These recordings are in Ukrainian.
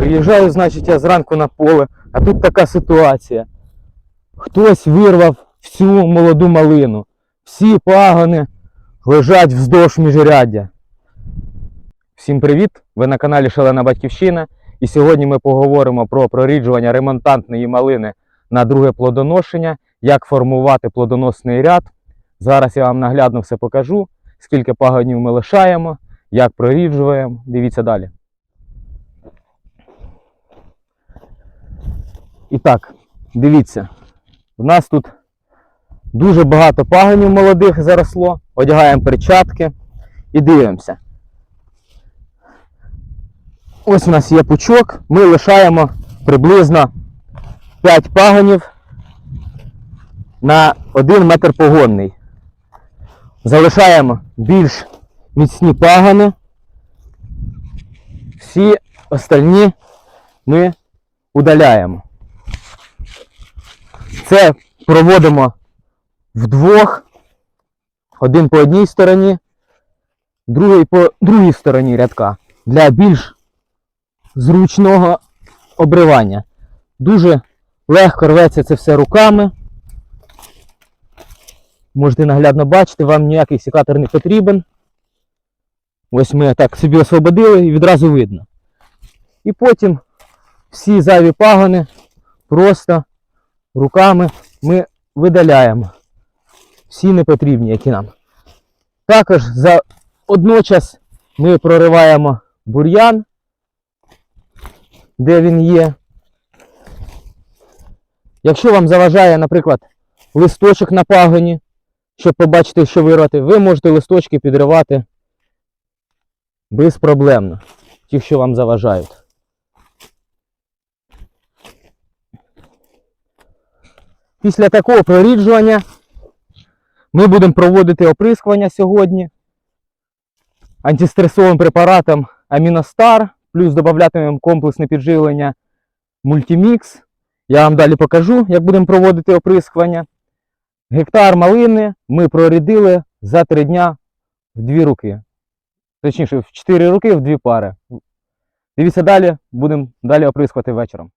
Приїжджаю, значить, я зранку на поле, а тут така ситуація. Хтось вирвав всю молоду малину. Всі пагони лежать вздовж міжряддя. Всім привіт! Ви на каналі Шалена Батьківщина. І сьогодні ми поговоримо про проріджування ремонтантної малини на друге плодоношення, як формувати плодоносний ряд. Зараз я вам наглядно все покажу, скільки пагонів ми лишаємо, як проріджуємо. Дивіться далі. І так, дивіться, у нас тут дуже багато пагонів молодих заросло. Одягаємо перчатки і дивимося. Ось у нас є пучок, ми лишаємо приблизно 5 пагонів на 1 метр погонний. Залишаємо більш міцні пагони. Всі остальні ми удаляємо. Це проводимо вдвох. Один по одній стороні, другий по другій стороні рядка для більш зручного обривання. Дуже легко рветься це все руками. Можете наглядно бачити, вам ніякий секатор не потрібен. Ось ми так собі освободили і відразу видно. І потім всі зайві пагони просто руками ми видаляємо. Всі непотрібні, які нам. Також за одночас ми прориваємо бур'ян, де він є. Якщо вам заважає, наприклад, листочок на пагоні, щоб побачити, що вирвати, ви можете листочки підривати безпроблемно, ті, що вам заважають. Після такого проріджування ми будемо проводити оприскування сьогодні антистресовим препаратом Аміностар, плюс додатимемо комплексне підживлення Мультимікс. Я вам далі покажу, як будемо проводити оприскування. Гектар малини ми прорядили за 3 дня в 2 руки. Точніше, в 4 руки в 2 пари. Дивіться далі, будемо далі оприскувати вечором.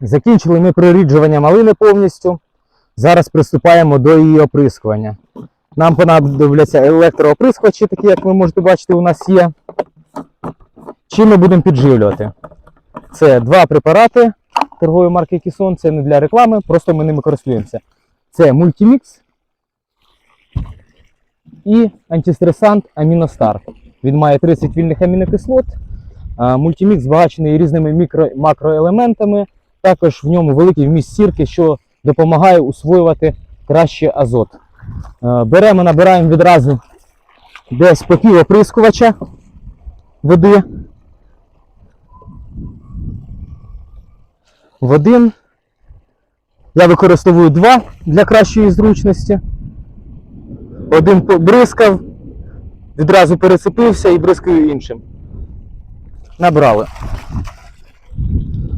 Закінчили ми проріджування малини повністю. Зараз приступаємо до її оприскування. Нам понадобляться електрооприскувачі, такі, як ви можете бачити, у нас є. Чим ми будемо підживлювати? Це два препарати торгової марки Кісон, це не для реклами, просто ми ними користуємося. Це мультимікс і антистресант Аміностар. Він має 30 вільних амінокислот. Мультимікс збагачений різними мікро, макроелементами. Також в ньому великий вміст сірки, що допомагає усвоювати краще азот. Е, Беремо, набираємо відразу десь по пів оприскувача води. В один. Я використовую два для кращої зручності. Один побризкав, відразу пересипився і бризкаю іншим. Набрали.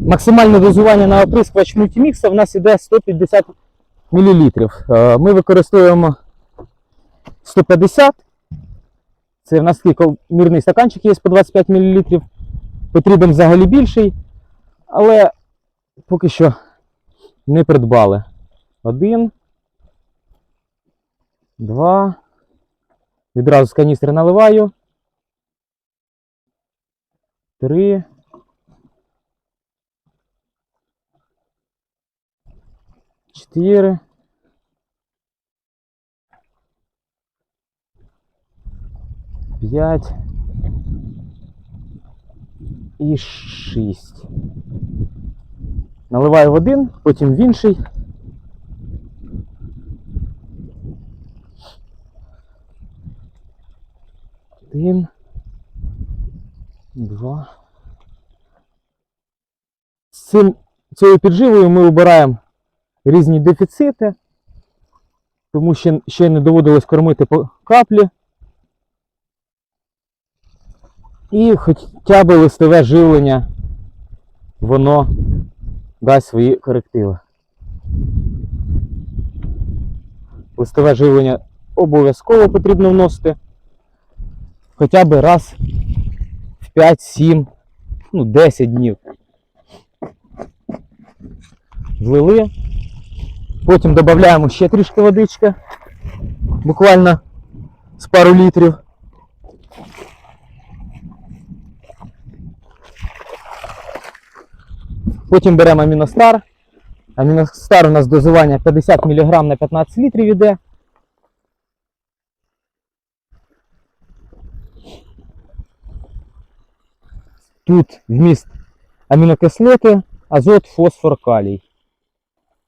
Максимальне дозування на оприскувач мультимікса в нас іде 150 мл. Ми використовуємо 150. Це в нас такий мірний стаканчик є по 25 мл. Потрібен взагалі більший, але поки що не придбали. Один. Два. Відразу з каністри наливаю. Три. Чотири. П'ять. І шість. Наливаю в один, потім в інший. Один. Два. З цим, цією підживою ми обираємо різні дефіцити, тому що ще не доводилось кормити по каплі. І хоча б листове живлення, воно дасть свої корективи. Листове живлення обов'язково потрібно вносити хоча б раз в 5-7, ну 10 днів. влили. Потім додаємо ще трішки водички, буквально з пару літрів. Потім беремо аміностар. Аміностар у нас дозування 50 мг на 15 літрів іде. Тут вміст амінокислоти, азот, фосфор, калій.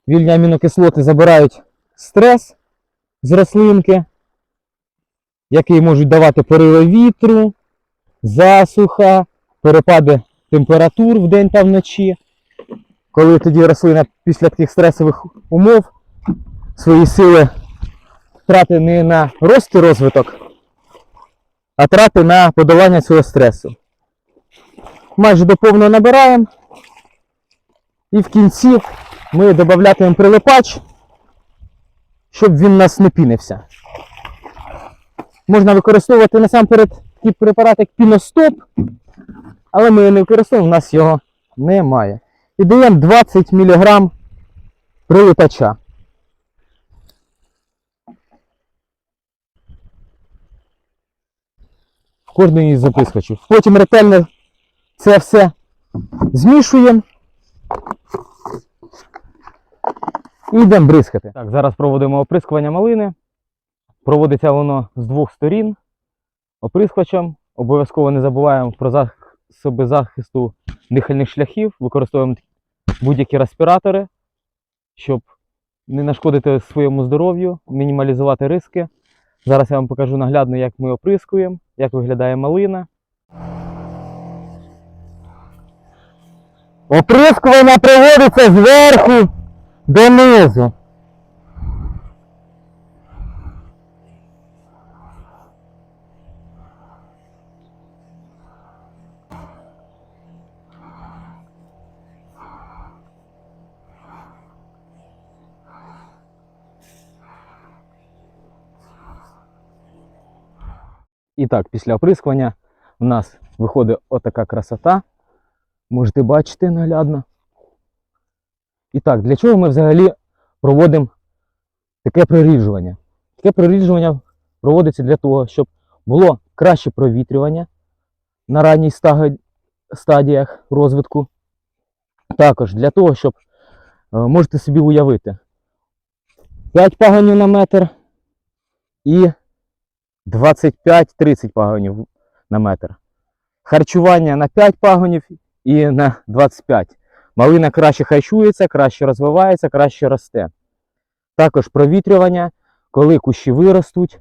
Вільні амінокислоти забирають стрес з рослинки, який можуть давати пориви вітру, засуха, перепади температур вдень та вночі. Коли тоді рослина після таких стресових умов свої сили трати не на рост і розвиток, а трати на подолання цього стресу. Майже до повного набираємо. І в кінці ми додатимемо прилипач, щоб він нас не пінився. Можна використовувати насамперед такий препарат, як піностоп, але ми його не використовуємо, у нас його немає. І даємо 20 мг прилипача. В кожний із запискочів. Потім ретельно це все змішуємо. І йдемо бризкати. Так, зараз проводимо оприскування малини. Проводиться воно з двох сторін оприскувачем. Обов'язково не забуваємо про засоби захисту дихальних шляхів. Використовуємо будь-які респіратори, щоб не нашкодити своєму здоров'ю, мінімалізувати риски. Зараз я вам покажу наглядно, як ми оприскуємо, як виглядає малина. Оприскування проводиться зверху донизу. І так, після оприскування у нас виходить отака красота. Можете бачити наглядно. І так, для чого ми взагалі проводимо таке проріджування? Таке проріджування проводиться для того, щоб було краще провітрювання на ранній стадіях розвитку. Також для того, щоб е, можете собі уявити 5 пагонів на метр і 25-30 пагонів на метр. Харчування на 5 пагонів і на 25. Малина краще харчується, краще розвивається, краще росте. Також провітрювання, коли кущі виростуть,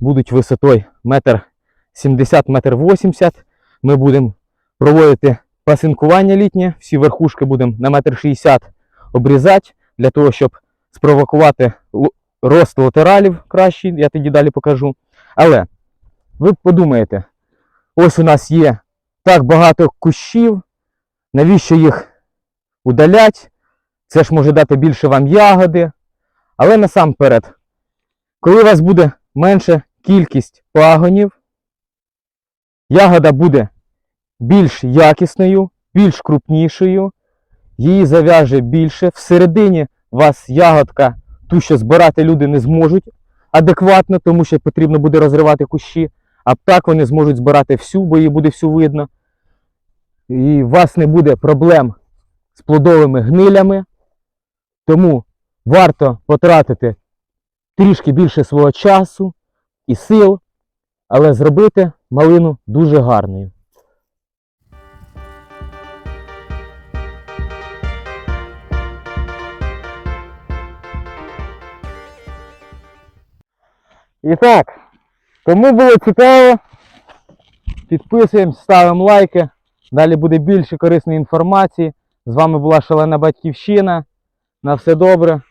будуть висотою 1,70 метр 80 Ми будемо проводити пасинкування літнє, всі верхушки будемо на 1,60 м обрізати, для того, щоб спровокувати рост латералів кращий, я тоді далі покажу. Але ви подумаєте, ось у нас є так багато кущів, навіщо їх удалять? Це ж може дати більше вам ягоди. Але насамперед, коли у вас буде менша кількість пагонів, ягода буде більш якісною, більш крупнішою, її зав'яже більше. Всередині вас ягодка, ту, що збирати люди не зможуть адекватно, тому що потрібно буде розривати кущі, а так вони зможуть збирати всю, бо її буде всю видно. І у вас не буде проблем з плодовими гнилями. Тому варто потратити трішки більше свого часу і сил, але зробити малину дуже гарною. І так, кому було цікаво, підписуємось, ставимо лайки. Далі буде більше корисної інформації. З вами була Шалена Батьківщина. На все добре.